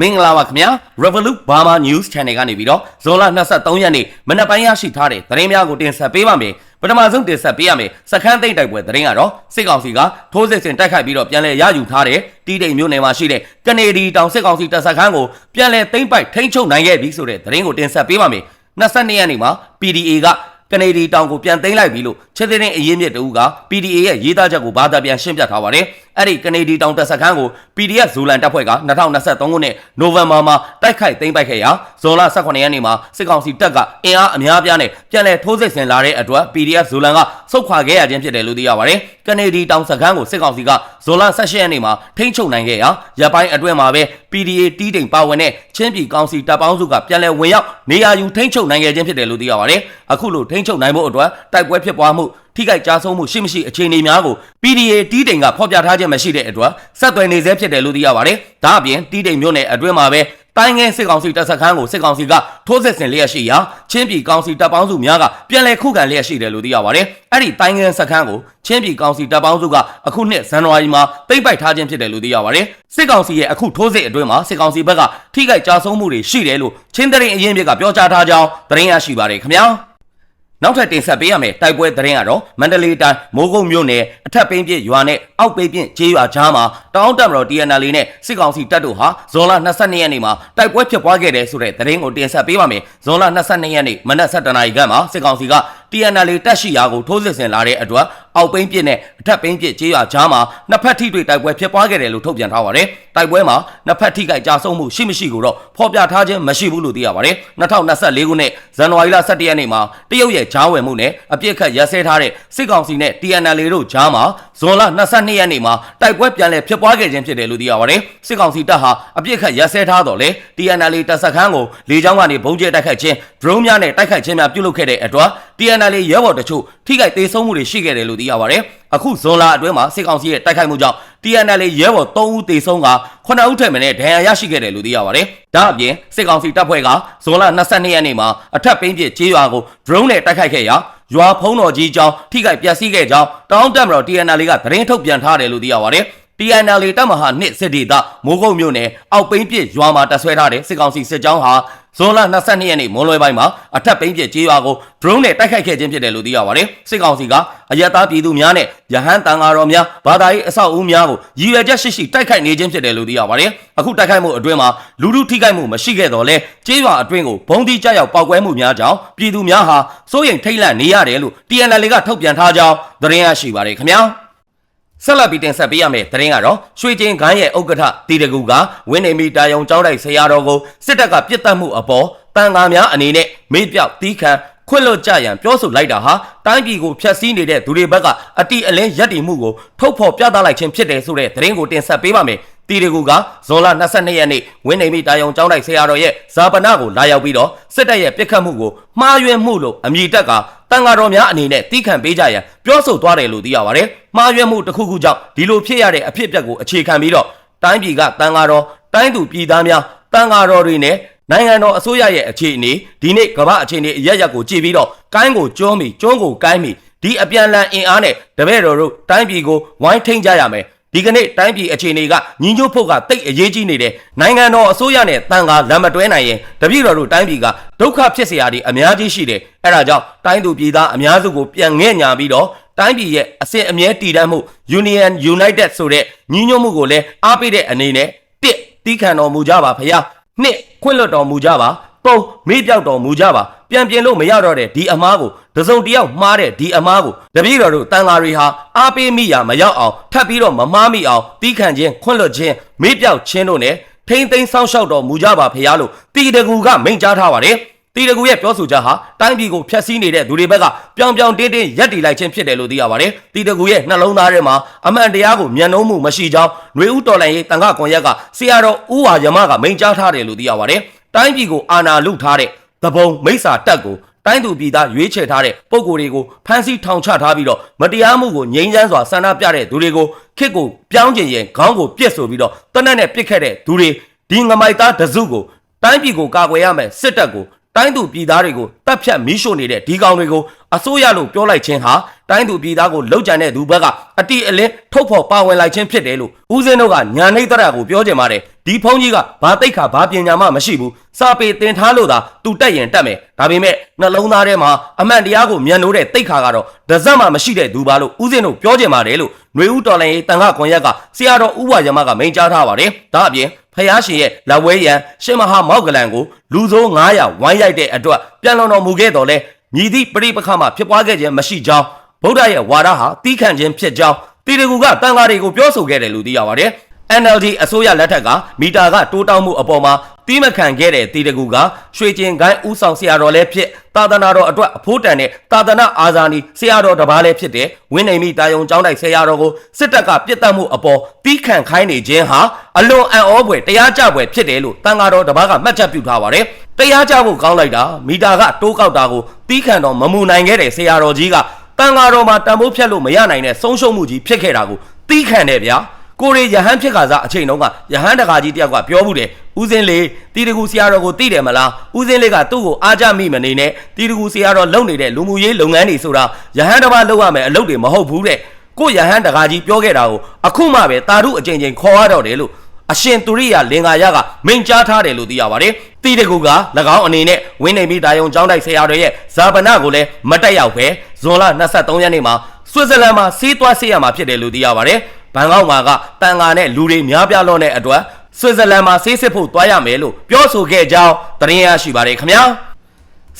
မင်္ဂလာပါခင်ဗျာ Revolut Burma News Channel ကနေပြီးတော့ဇွန်လ23ရက်နေ့မနက်ပိုင်းရရှိထားတဲ့သတင်းများကိုတင်ဆက်ပေးပါမယ်ပထမဆုံးတင်ဆက်ပေးရမယ်စခန်းသိမ့်တိုက်ပွဲသတင်းကတော့စစ်ကောင်စီကထိုးစစ်ဆင်တိုက်ခိုက်ပြီးတော့ပြန်လည်ရယူထားတဲ့တီးတိမ်မြို့နယ်မှာရှိတဲ့ကနေဒီတောင်စစ်ကောင်စီတပ်စခန်းကိုပြန်လည်သိမ်းပိုက်ထိန်းချုပ်နိုင်ခဲ့ပြီဆိုတဲ့သတင်းကိုတင်ဆက်ပေးပါမယ်22ရက်နေ့မှာ PDA က ကနေဒီတောင်ကိုပြန်သိမ်းလိုက်ပြီလို့ချက်သိတဲ့အရေးမြစ်တူက PDA ရဲ့ရေးသားချက်ကိုဘာသာပြန်ရှင်းပြထားပါတယ်။အဲ့ဒီကနေဒီတောင်တပ်စခန်းကို PDF ဇူလန်တပ်ဖွဲ့က2023ခုနှစ်နိုဝင်ဘာမှာတိုက်ခိုက်သိမ်းပိုက်ခဲ့ရာဇွန်လ18ရက်နေ့မှာစစ်ကောင်စီတပ်ကအင်အားအများပြားနဲ့ပြန်လည်ထိုးစစ်ဆင်လာတဲ့အတွက် PDF ဇူလန်ကဆုတ်ခွာခဲ့ရခြင်းဖြစ်တယ်လို့သိရပါတယ်။ကနေဒီတောင်စခန်းကိုစစ်ကောင်စီကဇွန်လ18ရက်နေ့မှာထိန်းချုပ်နိုင်ခဲ့ရာရပ်ပိုင်းအတွင်းမှာပဲ PDA တီးတိမ်ပါဝင်တဲ့ချင်းပြည်ကောင်စီတပ်ပေါင်းစုကပြန်လည်ဝင်ရောက်နေရာယူထိန်းချုပ်နိုင်ခဲ့ခြင်းဖြစ်တယ်လို့သိရပါတယ်။အခုလိုထိန်းချုပ်နိုင်ဖို့အတွက်တိုက်ပွဲဖြစ်ပွားမှုထိခိုက်ကြားဆုံးမှုရှိမရှိအခြေအနေများကို PDA တီးတိမ်ကဖော်ပြထားခြင်းမရှိတဲ့အတွက်ဆက်သွယ်နေဆဲဖြစ်တယ်လို့သိရပါတယ်။ဒါအပြင်တီးတိမ်မြို့နယ်အတွင်းမှာပဲတိုင်းငယ်စစ်ကောင်စီတပ်စခန်းကိုစစ်ကောင်စီကထိုးစစ်ဆင်လျက်ရှိရာချင်းပြည်ကောင်စီတပ်ပေါင်းစုများကပြန်လည်ခုခံလျက်ရှိတယ်လို့သိရပါတယ်။အဲ့ဒီတိုင်းငယ်စခန်းကိုချင်းပြည်ကောင်စီတပ်ပေါင်းစုကအခုနှစ်ဇန်နဝါရီမှာသိမ်းပိုက်ထားခြင်းဖြစ်တယ်လို့သိရပါတယ်။စစ်ကောင်စီရဲ့အခုထိုးစစ်အတွင်းမှာစစ်ကောင်စီဘက်ကထိခိုက်ကြားဆုံးမှုတွေရှိတယ်လို့ချင်းတရင်အရင်မြစ်ကပြောကြားထားကြောင်းသတင်းရရှိပါတယ်ခင်ဗျာ။ နောက်ထပ်တင်ဆက်ပေးရမယ်တိုက်ပွဲသတင်းကတော့မန္တလေးတိုင်းမိုးကုတ်မြို့နယ်အထက်ပိန်းပြစ်ရွာနဲ့အောက်ပိန်းပြစ်ကျေးရွာကြားမှာတောင်းတမတော် TNL နဲ့စစ်ကောင်စီတပ်တို့ဟာဇွန်လ22ရက်နေ့မှာတိုက်ပွဲဖြစ်ပွားခဲ့တယ်ဆိုတဲ့သတင်းကိုတင်ဆက်ပေးပါမယ်ဇွန်လ22ရက်နေ့မနက်7:00နာရီခန့်မှာစစ်ကောင်စီက TNL တပ်ရှိရာကိုထိုးစစ်ဆင်လာတဲ့အတွက်အောက်ပိန်းပြစ်နဲ့အထက်ပိန်းပြစ်ကျေးရွာကြားမှာနှစ်ဖက်ထိတွေ့တိုက်ပွဲဖြစ်ပွားခဲ့တယ်လို့ထုတ်ပြန်ထားပါတယ်တိုက်ပွဲမှာနှစ်ဖက်ထိခိုက်ကြဆုံးမှုရှိမရှိကိုတော့ဖော်ပြထားခြင်းမရှိဘူးလို့သိရပါတယ်2024ခုနှစ်ဇန်နဝါရီလ17ရက်နေ့မှာတရုတ်ရဲ့ဂျားဝင်မှုနဲ့အပြစ်ခတ်ရက်စဲထားတဲ့စစ်ကောင်စီနဲ့ TNL တို့ဂျားမှာ ဇွန်လ22ရက်နေ့မှာတိုက်ပွဲပြန်လည်ဖြစ်ပွားခဲ့ခြင်းဖြစ်တယ်လို့သိရပါတယ်စစ်ကောင်စီတပ်ဟာအပြစ်ခတ်ရက်စဲထားတော့လေ TNL တပ်စခန်းကိုလေကြောင်းကနေဘုံကျဲတိုက်ခိုက်ခြင်း drone များနဲ့တိုက်ခိုက်ခြင်းများပြုလုပ်ခဲ့တဲ့အတွက် TNL ရဲဘော်တချို့ထိခိုက်သေးဆုံးမှုတွေရှိခဲ့တယ်လို့သိရပါတယ်အခုဇွန်လအတွင်းမှာစစ်ကောင်စီရဲ့တိုက်ခိုက်မှုကြောင့် TNL ရဲဘော်3ဦးသေဆုံးက9ဦးထက်မနည်းဒဏ်ရာရရှိခဲ့တယ်လို့သိရပါတယ်။ဒါအပြင်စစ်ကောင်စီတပ်ဖွဲ့ကဇွန်လ22ရက်နေ့မှာအထက်ပိန်းပြစ်ကျေးရွာကို drone နဲ့တိုက်ခိုက်ခဲ့ရာရွာဖုံးတော်ကြီးကျောင်းထိခိုက်ပျက်စီးခဲ့ကြောင်းတောင်းတက်မတော် TNL ကသတင်းထုတ်ပြန်ထားတယ်လို့သိရပါတယ်။ TNL တပ်မဟာနှစ်စစ်ဒေသမိုးကုတ်မြို့နယ်အောက်ပိန်းပြစ်ရွာမှာတပ်ဆွဲထားတဲ့စစ်ကောင်စီစစ်ကြောင်းဟာဇွန်လ22ရက်နေ့မွန်လွယ်ပိုင်းမှာအထက်ပိန်းပြစ်ကျေးရွာကို drone နဲ့တိုက်ခိုက်ခဲ့ခြင်းဖြစ်တယ်လို့သိရပါတယ်။စစ်ကောင်စီကအရက်သားပြည်သူများနဲ့ရဟန်းတန်ဃာတော်များဘာသာရေးအဆောက်အဦများကိုရည်ရွယ်ချက်ရှိရှိတိုက်ခိုက်နေခြင်းဖြစ်တယ်လို့သိရပါတယ်။အခုတိုက်ခိုက်မှုအတွင်းမှာလူလူထိခိုက်မှုမရှိခဲ့တော့လဲကျေးရွာအတွင်းကိုဘုံတိကျရောက်ပောက်ကွဲမှုများကြောင့်ပြည်သူများဟာစိုးရိမ်ထိတ်လန့်နေရတယ်လို့ TNL ကထုတ်ပြန်ထားကြောင်းသတင်းရရှိပါတယ်ခင်ဗျာ။ ဆက်လက်ပြီးတင်ဆက်ပေးရမယ့်သတင်းကတော့ရွှေချင်းခန်းရဲ့ဥက္ကဋ္ဌတီတကူကဝင်းနေမီတာယုံကျောင်းတိုက်ဆရာတော်ကိုစစ်တပ်ကပြစ်တက်မှုအပေါ်တန်ဃာများအနေနဲ့မေ့ပြောက်တီးခံခွင့်လွတ်ကြရန်ပြောဆိုလိုက်တာဟာတိုင်းပြည်ကိုဖျက်ဆီးနေတဲ့သူတွေဘက်ကအတီအလင်းရက်တည်မှုကိုထုတ်ဖော်ပြသလိုက်ခြင်းဖြစ်တယ်ဆိုတဲ့သတင်းကိုတင်ဆက်ပေးပါမယ် တီတကူကဇွန်လ22ရက်နေ့ဝင်းနေမီတာယုံကျောင်းတိုက်ဆရာတော်ရဲ့ဇာပနာကိုလာရောက်ပြီးတော့စစ်တပ်ရဲ့ပြစ်ခတ်မှုကိုမှားယွင်းမှုလို့အမည်တက်ကတန်ဃာတော်များအနေနဲ့တီးခံပေးကြရန်ပြောဆိုသွားတယ်လို့သိရပါတယ်။မှားယွင်းမှုတစ်ခုခုကြောင့်ဒီလိုဖြစ်ရတဲ့အဖြစ်အပျက်ကိုအခြေခံပြီးတော့တိုင်းပြည်ကတန်ဃာတော်တိုင်းသူပြည်သားများတန်ဃာတော်တွေနဲ့နိုင်ငံတော်အစိုးရရဲ့အခြေအနေဒီနေ့ကမ္ဘာအခြေအနေအရရက်ကိုကြည့်ပြီးတော့ကိုင်းကိုကျွန်းမီကျွန်းကိုကိုင်းမီဒီအပြန်လန်အင်အားနဲ့တပည့်တော်တို့တိုင်းပြည်ကိုဝိုင်းထိန်ကြရမယ် ဒီကနေ့တိုင်းပြည်အခြေအနေကညီညွတ်ဖို့ကတိတ်အရေးကြီးနေတယ်နိုင်ငံတော်အစိုးရနဲ့တန်ခါလမ်းမတွဲနိုင်ရင်တပြည်တော်တို့တိုင်းပြည်ကဒုက္ခဖြစ်စရာတွေအများကြီးရှိတယ်အဲဒါကြောင့်တိုင်းသူပြည်သားအများစုကိုပြန်ငဲ့ညာပြီးတော့တိုင်းပြည်ရဲ့အစဉ်အမြဲတည်တံ့မှု Union United ဆိုတဲ့ညီညွတ်မှုကိုလည်းအားပေးတဲ့အနေနဲ့တစ်တီးခံတော်မူကြပါဖခင်နှစ်ခွင့်လွှတ်တော်မူကြပါပုံမေ့ပြောက်တော်မူကြပါပြန်ပြင်လို့မရတော့တဲ့ဒီအမားကို တစုံတယောက်မှားတဲ့ဒီအမားကိုတပည့်တော်တို့တန်ဃာတွေဟာအားပေးမိရာမရောက်အောင်ထပ်ပြီးတော့မမှားမိအောင်တီးခံခြင်းခွင့်လွတ်ခြင်းမေ့ပြောက်ခြင်းတို့နဲ့ထိမ့်သိမ်းဆောင်းလျှောက်တော်မူကြပါဖရားလို့တီတကူကမိန့်ကြားထားပါတယ်တီတကူရဲ့ပြောဆိုချက်ဟာတိုင်းပြည်ကိုဖျက်ဆီးနေတဲ့သူတွေဘက်ကပြောင်ပြောင်တင်းတင်းရက်တီလိုက်ခြင်းဖြစ်တယ်လို့သိရပါတယ်။တီတကူရဲ့နှလုံးသားထဲမှာအမှန်တရားကိုမျက်နှုံးမှုမရှိကြောင်းຫນွေဦးတော်လိုင်ရေးတန်ခကွန်ရက်ကဆရာတော်ဦးဝါယမကမိန့်ကြားထားတယ်လို့သိရပါတယ်။တိုင်းပြည်ကိုအာဏာလုထားတဲ့သဘုံမိစ္ဆာတက်ကို တိုင်းသူပြည်သားရွေးချယ်ထားတဲ့ပုံကိုယ်တွေကိုဖမ်းဆီးထောင်ချထားပြီးတော့မတရားမှုကိုငြိမ်းချမ်းစွာဆန္ဒပြတဲ့သူတွေကိုခစ်ကိုပြောင်းကျင်ရင်ခေါင်းကိုပြစ်ဆိုပြီးတော့တနက်နဲ့ပြစ်ခဲ့တဲ့သူတွေဒီငမိုက်သားတစုကိုတိုင်းပြည်ကိုကာကွယ်ရမယ်စစ်တပ်ကိုတိုင်းသူပြည်သားတွေကိုတပ်ဖြတ်မီးရှို့နေတဲ့ဒီကောင်တွေကိုအစိုးရလို့ပြောလိုက်ခြင်းဟာ တိုင်းသူပြည်သားကိုလှုပ်ကြံတဲ့သူဘက်ကအတိအလင်းထုတ်ဖော်ပါဝင်လိုက်ခြင်းဖြစ်တယ်လို့ဦးစင်းတို့ကညာနေတရကိုပြောကြပါတယ်ဒီဖုန်းကြီးကဘာတိတ်ခါဘာပညာမှမရှိဘူးစာပေတင်ထားလို့သာသူတက်ရင်တက်မယ်ဒါပေမဲ့နှလုံးသားထဲမှာအမှန်တရားကိုမြန်လို့တဲ့တိတ်ခါကတော့ဒဇက်မှမရှိတဲ့သူပါလို့ဦးစင်းတို့ပြောကြပါတယ်လို့ຫນွေဦးတော်လိုင်းရေးတန်ခကွန်ရက်ကဆရာတော်ဥပယမကမိန့်ကြားထားပါတယ်ဒါအပြင်ဖယားရှင်ရဲ့လက်ဝဲရန်ရှင်မဟာမောက်ကလန်ကိုလူဆိုး900ဝိုင်းရိုက်တဲ့အတွက်ပြန်လွန်တော်မူခဲ့တော်လဲမြည်သည့်ပရိပခါမှာဖြစ်ပွားခဲ့ခြင်းမရှိကြောင်း ဗုဒ္ဓရဲ့ဝါဒဟာတီးခန့်ခြင်းဖြစ်ကြောင်းတီတကူကတန်ဃာတွေကိုပြောဆိုခဲ့တယ်လို့သိရပါတယ် NLD အစိုးရလက်ထက်ကမီတာကတိုးတောင်းမှုအပေါ်မှာတီးမခံခဲ့တဲ့တီတကူကရွှေကျင်ကိုင်းဦးဆောင်ဆရာတော်လည်းဖြစ်သာသနာတော်အတွက်အဖို့တန်တဲ့သာသနာအာဇာနည်ဆရာတော်တစ်ပါးလည်းဖြစ်တဲ့ဝင်းနေမိတာယုံကျောင်းတိုက်ဆရာတော်ကိုစစ်တပ်ကပြစ်တက်မှုအပေါ်တီးခံခိုင်းနေခြင်းဟာအလွန်အံ့ဩဖွယ်တရားကြဖွယ်ဖြစ်တယ်လို့တန်ဃာတော်တစ်ပါးကမှတ်ချက်ပြုထားပါတယ်တရားကြဖို့ကောင်းလိုက်တာမီတာကတိုးကောက်တာကိုတီးခံတော်မမူနိုင်ခဲ့တဲ့ဆရာတော်ကြီးက တန်ဃာတော်မှာတန်ဖိုးဖြတ်လို့မရနိုင်တဲ့ဆုံးရှုံးမှုကြီးဖြစ်ခဲ့တာကိုတီးခံတယ်ဗျာကိုရီယဟန်ဖြစ်ခါစားအချိန်တုန်းကယဟန်တကာကြီးတယောက်ကပြောမှုတယ်ဦးစင်းလေးတီတကူဆရာတော်ကိုသိတယ်မလားဦးစင်းလေးကသူ့ကိုအားကြမိမနေနဲ့တီတကူဆရာတော်လုပ်နေတဲ့လူမှုရေးလုပ်ငန်းတွေဆိုတာယဟန်တစ်ပါးလုပ်ရမယ်အလုပ်တွေမဟုတ်ဘူးတဲ့ကိုယဟန်တကာကြီးပြောခဲ့တာကိုအခုမှပဲတာရုအချိန်ချင်းခေါ်ရတော့တယ်လို့ အရှင်သူရိယလင်္ကာယကမိန့်ကြားထားတယ်လို့သိရပါတယ်တီတကူက၎င်းအနေနဲ့ဝင်းနေမိတာယုံကျောင်းတိုက်ဆရာတော်ရဲ့ဇာပနာကိုလည်းမတက်ရောက်ပဲဇွန်လ23ရက်နေ့မှာဆွစ်ဇာလန်မှာစီးသွားဆေးရမှာဖြစ်တယ်လို့သိရပါတယ်ဘန်ကောက်မှာကတန်ဃာနဲ့လူတွေများပြားလွန်းတဲ့အတွက်ဆွစ်ဇာလန်မှာဆေးစစ်ဖို့တွားရမယ်လို့ပြောဆိုခဲ့ကြောင်းသတင်းရရှိပါတယ်ခင်ဗျာ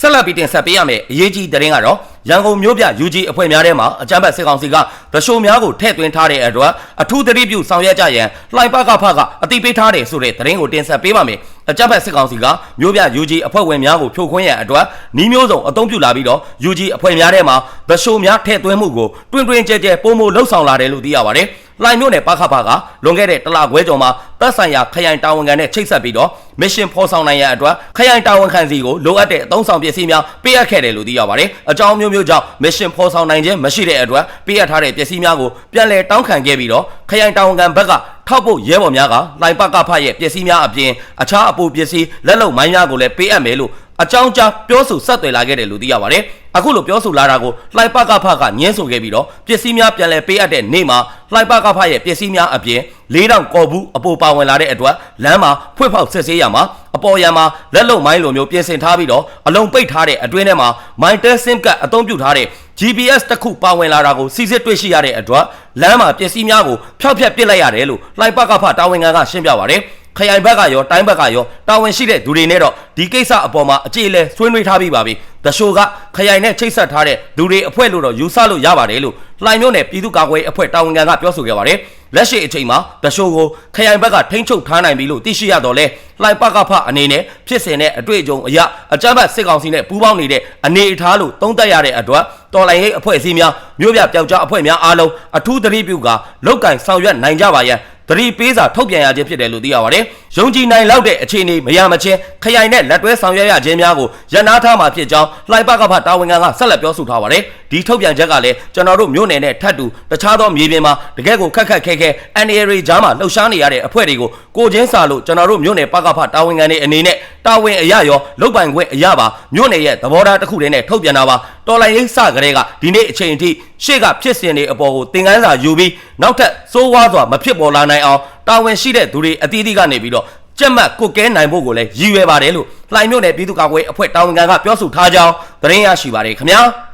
ဆက်လက်ပြီးတင်ဆက်ပေးရမယ်အရေးကြီးသတင်းကတော့ရန်ကုန်မြို့ပြ UG အဖွဲ့များထဲမှာအကြမ်းဖက်စစ်ကောင်စီကဗရှိုးများကိုထည့်သွင်းထားတဲ့အတွက်အထူးသတိပြုဆောင်ရွက်ကြရန်လှိုင်ပကဖကအတိပေးထားတယ်ဆိုတဲ့သတင်းကိုတင်ဆက်ပေးပါမယ် အကြမ်းဖက်စစ်ကောင်စီကမြို့ပြ UG အဖွဲ့ဝင်များကိုဖြိုခွင်းရန်အတွက်နှီးမျိုးစုံအသုံးပြုလာပြီးတော့ UG အဖွဲ့များထဲမှာဗရှိုးများထည့်သွင်းမှုကိုတွင်တွင်ကြဲကြဲပုံမလှုပ်ဆောင်လာတယ်လို့သိရပါတယ်လှိုင်မြို့နယ်ပခဖကလွန်ခဲ့တဲ့တလခွဲကျော်မှာတပ်ဆိုင်ရာခရိုင်တာဝန်ခံနဲ့ချိတ်ဆက်ပြီးတော့မစ်ရှင်ဖော်ဆောင်နိုင်ရန်အတွက်ခရိုင်တာဝန်ခံစီကိုလိုအပ်တဲ့အသုံးဆောင်ပစ္စည်းများပေးအပ်ခဲ့တယ်လို့သိရပါတယ်။အကြောင်းမျိုးမျိုးကြောင့်မစ်ရှင်ဖော်ဆောင်နိုင်ခြင်းမရှိတဲ့အတွက်ပေးအပ်ထားတဲ့ပစ္စည်းများကိုပြန်လည်တောင်းခံခဲ့ပြီးတော့ခရိုင်တာဝန်ခံဘက်က ထောက်ဖို့ရဲဘော်များကလှိုင်ပကဖရဲ့ပစ္စည်းများအပြင်အခြားအပူပစ္စည်းလက်လုံမိုင်းများကိုလည်းပေးအပ်မယ်လို့ အကြောင်းကြားပြောဆိုဆက်သွယ်လာခဲ့တယ်လို့သိရပါတယ်။အခုလိုပြောဆိုလာတာကိုလှိုင်ပကဖကညှင်းဆိုခဲ့ပြီးတော့ပစ္စည်းများပြန်လည်ပေးအပ်တဲ့နေ့မှာလှိုင်ပကဖရဲ့ပစ္စည်းများအပြင်၄တောင်ကော်ဘူးအပေါ်ပါဝင်လာတဲ့အတွက်လမ်းမှာဖွင့်ဖောက်စစ်ဆေးရမှာအပေါ်ရံမှာလက်လုံမိုင်းလိုမျိုးပြင်ဆင်ထားပြီးတော့အလုံးပိတ်ထားတဲ့အတွင်းထဲမှာ My Test SIM ကအသုံးပြုထားတဲ့ GPS တစ်ခုပါဝင်လာတာကိုစီစစ်တွေ့ရှိရတဲ့အတွက်လမ်းမှာပစ္စည်းများကိုဖျောက်ဖျက်ပစ်လိုက်ရတယ်လို့လှိုင်ပကဖတာဝန်ခံကရှင်းပြပါတယ် ခရိုင်ဘက်ကရောတိုင်းဘက်ကရောတာဝန်ရှိတဲ့သူတွေနဲ့တော့ဒီကိစ္စအပေါ်မှာအကြေအလဲဆွေးနွေးထားပြီးပါပြီ။တရှိုကခရိုင်နဲ့ချိတ်ဆက်ထားတဲ့သူတွေအဖွဲ့လို့တော့ယူဆလို့ရပါတယ်လို့လှိုင်မြို့နယ်ပြည်သူ့ကာကွယ်အဖွဲ့တာဝန်ခံကပြောဆိုခဲ့ပါတယ်။လက်ရှိအချိန်မှာတရှိုကိုခရိုင်ဘက်ကထိန်းချုပ်ထားနိုင်ပြီလို့သိရှိရတော့လဲလှိုင်ပကဖအနေနဲ့ဖြစ်စဉ်နဲ့အတွေ့အကြုံအရအကြမ်းဖက်စစ်ကောင်စီနဲ့ပူးပေါင်းနေတဲ့အနေအထားလို့သုံးသပ်ရတဲ့အတွက်တော်လိုင်းရေးအဖွဲ့အစည်းများမြို့ပြပျောက်ကြားအဖွဲ့များအားလုံးအထူးသတိပြုကလောက်ကင်ဆောင်ရွက်နိုင်ကြပါရန် သတိပေးစာထုတ်ပြန်ရခြင်းဖြစ်တယ်လို့သိရပါတယ်။ယုံကြည်နိုင်လောက်တဲ့အခြေအနေမရမချင်းခရိုင်နဲ့လက်တွဲဆောင်ရွက်ရခြင်းများကိုရန်နာထားမှာဖြစ်ကြောင်းလှိုင်ပကဖတာဝန်ခံကဆက်လက်ပြောဆိုထားပါတယ်။ ဒီထုတ်ပြန်ချက်ကလည်းကျွန်တော်တို့မြို့နယ်နဲ့ထပ်တူတခြားသောမြေပြင်မှာတကယ့်ကိုခက်ခက်ခဲခဲ NARA ကြားမှာလှုပ်ရှားနေရတဲ့အဖွဲ့တွေကိုကိုချင်းစာလို့ကျွန်တော်တို့မြို့နယ်ပကဖတာဝန်ခံတွေအနေနဲ့တာဝန်အရရောလုတ်ပိုင်ခွင့်အရပါမြို့နယ်ရဲ့သဘောထားတစ်ခုတည်းနဲ့ထုတ်ပြန်တာပါတော်လိုင်းရေးစကလေးကဒီနေ့အချိန်အထိရှေ့ကဖြစ်စဉ်တွေအပေါ်ကိုသင်ခန်းစာယူပြီးနောက်ထပ်စိုးဝါးစွာမဖြစ်ပေါ်လာနိုင်အောင်တာဝန်ရှိတဲ့သူတွေအသီးသီးကနေပြီးတော့ကြက်မှတ်ကုတ်ကဲနိုင်ဖို့ကိုလည်းရည်ရွယ်ပါတယ်လို့လှိုင်မြို့နယ်ပြည်သူ့ကာကွယ်အဖွဲ့တာဝန်ခံကပြောဆိုထားကြောင်းသတင်းရရှိပါတယ်ခင်ဗျာ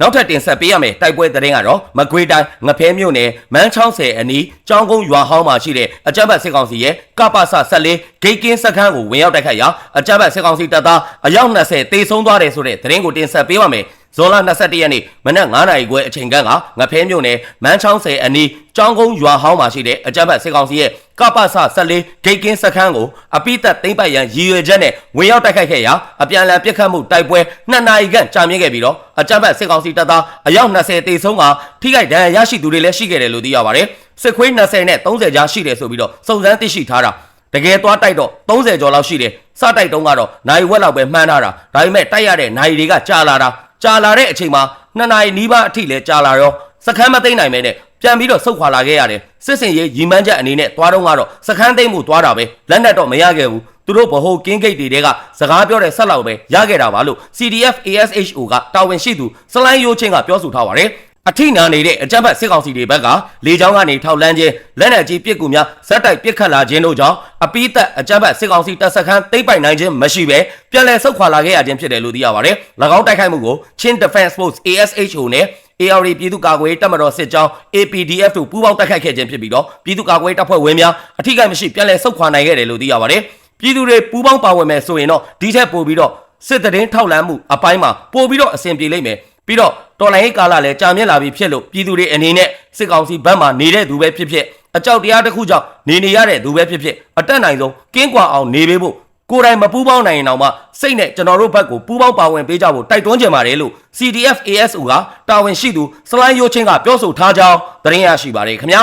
နောက်ထပ်တင်ဆက်ပေးရမယ်တိုက်ပွဲသတင်းကတော့မကွေးတိုင်းငဖဲမြို့နယ်မန်း60အနီးကျောင်းကုန်းရွာဟောင်းမှာရှိတဲ့အကြမ်းဖက်စစ်ကောင်စီရဲ့ကပ္ပစ14ဂိတ်ကင်းစခန်းကိုဝင်ရောက်တိုက်ခိုက်ရာအကြမ်းဖက်စစ်ကောင်စီတပ်သားအယောက်20တေဆုံးသွားတယ်ဆိုတဲ့သတင်းကိုတင်ဆက်ပေးပါမယ် ဇွန်လ22ရက်နေ့မနက်9:00နာရီခွဲအချိန်ကငဖဲမြို့နယ်မန်း60အနီးကျောင်းကုန်းရွာဟောင်းမှာရှိတဲ့အကြမ်းဖက်စစ်ကောင်စီရဲ့ကပ္ပစ14ဂိတ်ကင်းစခန်းကိုအပိသက်သိမ့်ပတ်ရန်ရည်ရွယ်ချက်နဲ့ဝင်ရောက်တိုက်ခိုက်ခဲ့ရာအပြန်အလှန်ပစ်ခတ်မှုတိုက်ပွဲ2နာရီခန့်ကြာမြင့်ခဲ့ပြီးတော့အကြမ်းဖက်စစ်ကောင်စီတပ်သားအယောက်20တေဆုံးကထိခိုက်ဒဏ်ရာရရှိသူတွေလည်းရှိခဲ့တယ်လို့သိရပါတယ်စစ်ခွေး20နဲ့30ကြားရှိတယ်ဆိုပြီးတော့စုံစမ်းသိရှိထားတာတကယ်သွားတိုက်တော့30ကျော်လောက်ရှိတယ်စတိုက်တုံးကတော့နိုင်ဝက်လောက်ပဲမှန်းထားတာဒါပေမဲ့တိုက်ရတဲ့နိုင်တွေကကြာလာတာ ကြာလာတဲ့အချိန်မှာနှစ်နာရီနီးပါးအထိလဲကြာလာရောစခန်းမသိမ့်နိုင်မဲနဲ့ပြန်ပြီးတော့ဆုတ်ခွာလာခဲ့ရတယ်စစ်စင်ရေးရီမန်းချက်အနေနဲ့သွားတော့ကတော့စခန်းသိမ့်မှုသွားတာပဲလက်နက်တော့မရခဲ့ဘူးသူတို့ဗဟိုကင်းဂိတ်တွေတဲကစကားပြောတဲ့ဆက်လောက်ပဲရခဲ့တာပါလို့ CDF ASHO ကတာဝန်ရှိသူစလိုင်းယိုချင်းကပြောဆိုထားပါတယ် အထိနာနေတဲ့အကြမ်းဖက်စစ်ကောင်စီတွေဘက်ကလေကြောင်းကနေထောက်လန်းခြင်းလက်နက်ကြီးပစ်ကူများဇက်တိုက်ပစ်ခတ်လာခြင်းတို့ကြောင့်အပိသက်အကြမ်းဖက်စစ်ကောင်စီတပ်စခန်းသိမ်းပိုက်နိုင်ခြင်းမရှိဘဲပြန်လည်ဆုတ်ခွာလာခဲ့ရခြင်းဖြစ်တယ်လို့သိရပါတယ်။၎င်းတိုက်ခိုက်မှုကို Chin Defense Force ASHO နဲ့ AR ပြည်သူ့ကာကွယ်ရေးတပ်မတော်စစ်ကြောင်း APDF တို့ပူးပေါင်းတိုက်ခိုက်ခဲ့ခြင်းဖြစ်ပြီးတော့ပြည်သူ့ကာကွယ်ရေးတပ်ဖွဲ့ဝင်များအထိကိမရှိပြန်လည်ဆုတ်ခွာနိုင်ခဲ့တယ်လို့သိရပါတယ်။ပြည်သူတွေပူးပေါင်းပါဝင်မယ်ဆိုရင်တော့ဒီထက်ပိုပြီးတော့စစ်တရင်ထောက်လန်းမှုအပိုင်းမှာပိုပြီးတော့အဆင်ပြေလိမ့်မယ်။ ပြီးတော့တော်လိုင်းရေးကာလလည်းကြာမြင့်လာပြီဖြစ်လို့ပြည်သူတွေအနေနဲ့စစ်ကောင်စီဘက်မှနေတဲ့သူပဲဖြစ်ဖြစ်အကြောက်တရားတစ်ခုကြောင့်နေနေရတဲ့သူပဲဖြစ်ဖြစ်အတက်နိုင်ဆုံးကင်းကွာအောင်နေပေးဖို့ကိုယ်တိုင်မပူးပေါင်းနိုင်ရင်တော့မှစိတ်နဲ့ကျွန်တော်တို့ဘက်ကိုပူးပေါင်းပါဝင်ပေးကြဖို့တိုက်တွန်းကြပါတယ်လို့ CDF ASO ကတာဝန်ရှိသူစလိုင်းယိုချင်းကပြောဆိုထားကြောင်းသတင်းရရှိပါတယ်ခင်ဗျာ